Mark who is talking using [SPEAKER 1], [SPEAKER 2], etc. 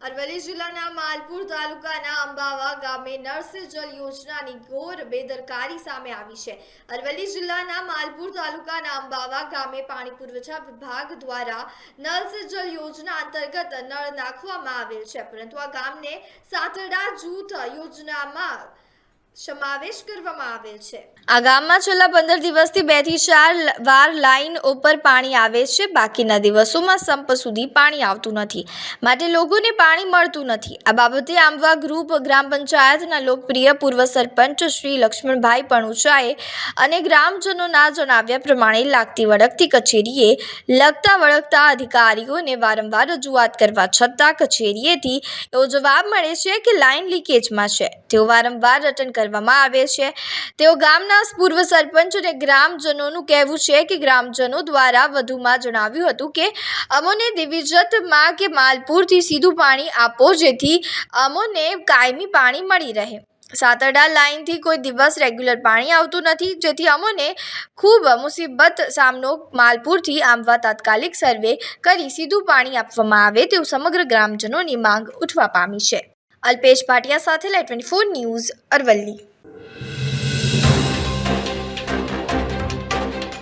[SPEAKER 1] અરવલ્લી જિલ્લાના માલપુર તાલુકાના અંબાવા ગામે નળ સે જલ યોજનાની ઘોર બેદરકારી સામે આવી છે. અરવલ્લી જિલ્લાના માલપુર તાલુકાના અંબાવા ગામે પાણી પુરવઠા વિભાગ દ્વારા નળ સે જલ યોજના અંતર્ગત નળ નાખવામાં આવેલ છે. પરંતુ આ ગામને સાતરડા જૂથ યોજનામાં સમાવેશ કરવામાં આવેલ છે. આ ગામમાં છેલ્લા પંદર દિવસથી બેથી ચાર વાર લાઈન ઉપર પાણી આવે છે. બાકીના દિવસોમાં સંપ સુધી પાણી આવતું નથી. માટે લોકોને પાણી મળતું નથી. આ બાબતે આમવા ગ્રુપ ગ્રામ પંચાયતના લોકપ્રિય પૂર્વ સરપંચ શ્રી લક્ષ્મણભાઈ પણુચાએ અને ગ્રામજનોના જણાવ્યા પ્રમાણે લાગતી વળગતી કચેરીએ લગતા વળગતા અધિકારીઓને વારંવાર રજૂઆત કરવા છતાં કચેરીએથી એવો જવાબ મળે છે કે લાઈન લીકેજમાં છે. તેઓ વારંવાર રટન કરવામાં આવે છે. તેઓ ગામના પૂર્વ સરપંચ અને ગ્રામજનોનું કહેવું છે કે ગ્રામજનો દ્વારા વધુમાં જણાવ્યું હતું કે, અમોને દિવિજતમાં કે માલપુરથી સીધું પાણી આપો જેથી અમોને કાયમી પાણી મળી રહે. સાતરડા લાઇનથી કોઈ દિવસ રેગ્યુલર પાણી આવતું નથી, જેથી અમોને ખૂબ મુસીબત સામનો માલપુરથી આમવા તાત્કાલિક સર્વે કરી સીધું પાણી આપવામાં આવે તેવું સમગ્ર ગ્રામજનોની માંગ ઉઠવા પામી છે. અલ્પેશ ભાટિયા સાથે light twenty four news Aravalli.